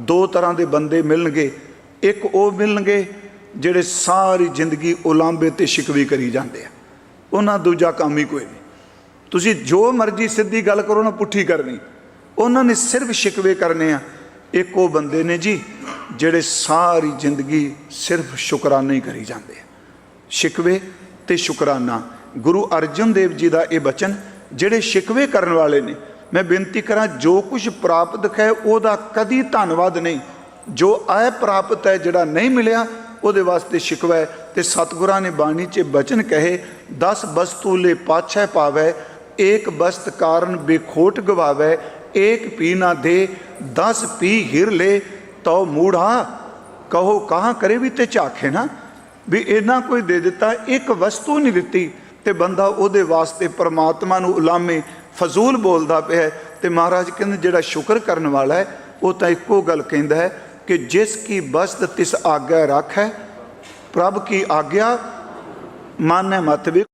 ਦੋ ਤਰ੍ਹਾਂ ਦੇ ਬੰਦੇ ਮਿਲਣਗੇ। ਇੱਕ ਉਹ ਮਿਲਣਗੇ ਜਿਹੜੇ ਸਾਰੀ ਜ਼ਿੰਦਗੀ ਉਲਾਂਬੇ ਤੇ ਸ਼ਿਕਵੇ ਕਰੀ ਜਾਂਦੇ ਆ। ਉਹਨਾਂ ਦੂਜਾ ਕੰਮ ਹੀ ਕੋਈ ਨਹੀਂ। ਤੁਸੀਂ ਜੋ ਮਰਜ਼ੀ ਸਿੱਧੀ ਗੱਲ ਕਰੋ ਨਾ ਪੁੱਠੀ ਕਰਨੀ। ਉਹਨਾਂ ਨੇ ਸਿਰਫ ਸ਼ਿਕਵੇ ਕਰਨੇ ਆ। ਇੱਕ ਉਹ ਬੰਦੇ ਨੇ ਜੀ ਜਿਹੜੇ ਸਾਰੀ ਜ਼ਿੰਦਗੀ ਸਿਰਫ ਸ਼ੁਕਰਾਨਾ ਹੀ ਕਰੀ ਜਾਂਦੇ ਆ। ਸ਼ਿਕਵੇ ਤੇ ਸ਼ੁਕਰਾਨਾ। ਗੁਰੂ ਅਰਜਨ ਦੇਵ ਜੀ ਦਾ ਇਹ ਬਚਨ, ਜਿਹੜੇ ਸ਼ਿਕਵੇ ਕਰਨ ਵਾਲੇ ਨੇ ਮੈਂ ਬੇਨਤੀ ਕਰਾਂ, ਜੋ ਕੁਝ ਪ੍ਰਾਪਤ ਹੈ, ਉਹਦਾ ਕਦੀ ਧੰਨਵਾਦ ਨਹੀਂ। ਜੋ ਆਇ ਪ੍ਰਾਪਤ ਹੈ, ਜਿਹੜਾ ਨਹੀਂ ਮਿਲਿਆ, ਉਹਦੇ ਵਾਸਤੇ ਸ਼ਿਕਵਾ ਹੈ। ਤੇ ਸਤਿਗੁਰਾਂ ਨੇ ਬਾਣੀ 'ਚ ਬਚਨ ਕਹੇ 10 ਵਸਤੂ ਲੈ ਪਾਛੈ ਪਾਵੈ, ਏਕ ਬਸਤ ਕਾਰਨ ਬੇਖੋਟ ਗਵਾਵੈ, ਏਕ ਪੀ ਨਾ ਦੇ 10 ਪੀ ਹਿਰ ਲੈ, ਤਉ ਮੂੜਾ, ਕਹੋ ਕਹਾਂ ਕਰੇ ਵੀ ਤੇ ਝਾਖੇ ਨਾ। ਵੀ ਇਹਨਾਂ ਕੋਈ ਦੇ ਦਿੱਤਾ, ਇੱਕ ਵਸਤੂ ਨਹੀਂ ਦਿੱਤੀ। ਤੇ ਬੰਦਾ ਉਹਦੇ ਵਾਸਤੇ ਪਰਮਾਤਮਾ ਨੂੰ ਉਲਾਮੇ ਫਜ਼ੂਲ ਬੋਲਦਾ ਪਿਆ ਤੇ ਮਹਾਰਾਜ ਕਹਿੰਦੇ ਜਿਹੜਾ ਸ਼ੁਕਰ ਕਰਨ ਵਾਲਾ ਹੈ, ਉਹ ਤਾਂ ਇੱਕੋ ਗੱਲ ਕਹਿੰਦਾ ਹੈ ਕਿ ਜਿਸ ਕੀ ਬਸਤ ਤਿਸ ਆਗਿਆ ਰੱਖ ਹੈ ਪ੍ਰਭ ਕੀ ਆਗਿਆ, ਮਾਨੈ ਮਤ ਵੀ